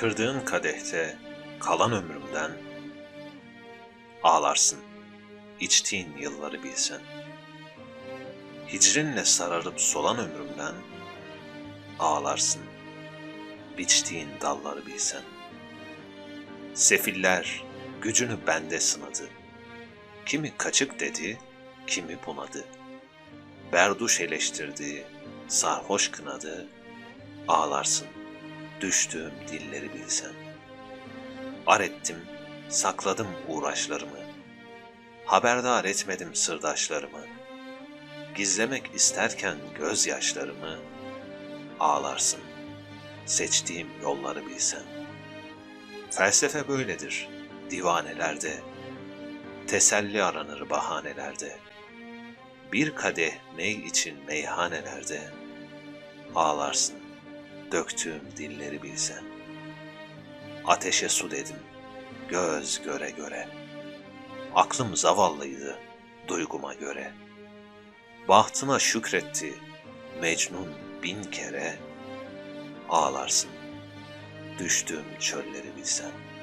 Kırdığın kadehte kalan ömrümden ağlarsın, içtiğin yılları bilsen. Hicrinle sararıp solan ömrümden ağlarsın, biçtiğin dalları bilsen. Sefiller gücünü bende sınadı. Kimi kaçık dedi, kimi bunadı. Berduş eleştirdi, sarhoş kınadı, ağlarsın, düştüğüm dilleri bilsen. Ar ettim, sakladım uğraşlarımı, haberdar etmedim sırdaşlarımı. Gizlemek isterken gözyaşlarımı, ağlarsın, seçtiğim yolları bilsen. Felsefe böyledir, divanelerde, teselli aranır bahanelerde. Bir kadeh ney için meyhanelerde, ağlarsın, döktüğüm dilleri bilsen. Ateşe su dedim, göz göre göre. Aklım zavallıydı, duyguma göre. Bahtına şükretti, Mecnun bin kere. Ağlarsın, düştüğüm çölleri bilsen.''